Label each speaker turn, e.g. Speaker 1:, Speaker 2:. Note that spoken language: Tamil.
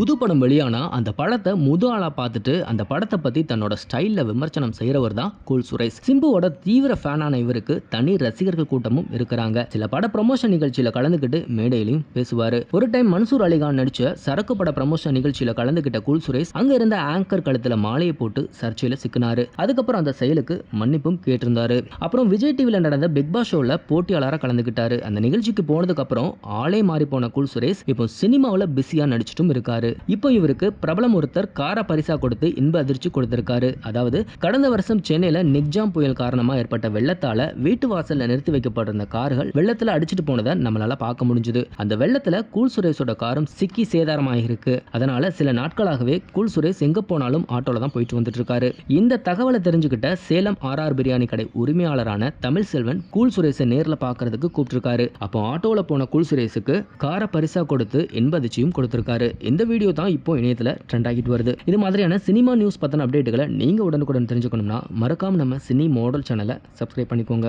Speaker 1: புது படம் வெளியானா அந்த படத்தை முது ஆளா பார்த்துட்டு அந்த படத்தை பத்தி தன்னோட ஸ்டைல்ல விமர்சனம் செய்யறவர் தான் கூல் சுரேஷ். சிம்புவோட தீவிர ஃபேனான இவருக்கு தனி ரசிகர்கள் கூட்டமும் இருக்கிறாங்க. சில பட ப்ரமோஷன் நிகழ்ச்சியில கலந்துக்கிட்டு மேடையிலையும் பேசுவாரு. ஒரு டைம் மன்சூர் அலிகான் நடிச்ச சரக்கு பட ப்ரமோஷன் நிகழ்ச்சியில கலந்துக்கிட்ட கூல் சுரேஷ் அங்க இருந்த ஆங்கர் கழுத்துல மாலையை போட்டு சர்ச்சையில சிக்கினாரு. அதுக்கப்புறம் அந்த செயலுக்கு மன்னிப்பும் கேட்டிருந்தாரு. அப்புறம் விஜய் டிவில நடந்த பிக் பாஸ் ஷோல போட்டியாளராக கலந்துக்கிட்டாரு அந்த நிகழ்ச்சிக்கு போனதுக்கு அப்புறம் ஆளே மாறி போன கூல் சுரேஷ் இப்போ சினிமாவில் பிஸியா நடிச்சிட்டும் இருக்காரு. இப்போ இவருக்கு பிரபலம் ஒருத்தர் கார பரிசா கொடுத்து இன்ப அதிர்ச்சி கொடுத்திருக்காரு. அதாவது கடந்த வருஷம் சென்னையில நிக்ஜாம் புயல் காரணமா ஏற்பட்ட வெள்ளத்தால வீட்டு வாசல்ல நிறுத்தி வைக்கப்பட்டிருந்த கார்கள் வெள்ளத்துல அடிச்சிட்டு போனதை நம்மளால பார்க்க முடிஞ்சது. அந்த வெள்ளத்துல கூல் சுரேஷோட காரும் சிக்கி சேதாரமாயிருக்கு. அதனால சில நாட்களாகவே கூல் சுரேஷ் எங்க போனாலும் ஆட்டோல தான் போயிட்டு வந்துட்டு இருக்காரு இந்த தகவலை தெரிஞ்சுக்கிட்ட சேலம் ஆர்ஆர் பிரியாணி கடை உரிமையாளரான தமிழ் செல்வன் கூல் சுரேஷை நேர்ல பார்க்கறதுக்கு கூப்பிட்டுருக்காரு. அப்போ ஆட்டோல போன கூல் சுரேஷுக்கு கார பரிசா கொடுத்து இன்பதிச்சியும் கொடுத்திருக்காரு. இந்த வீடியோ தான் இப்போ இணையத்துல ட்ரெண்ட் ஆகிட்டு வருது. இது மாதிரியான சினிமா நியூஸ் பற்றின அப்டேட்டுகளை நீங்க உடனுக்குடன் தெரிஞ்சுக்கணும்னா மறக்காம நம்ம சினி மாடல் சேனலை சப்ஸ்கிரைப் பண்ணிக்கோங்க.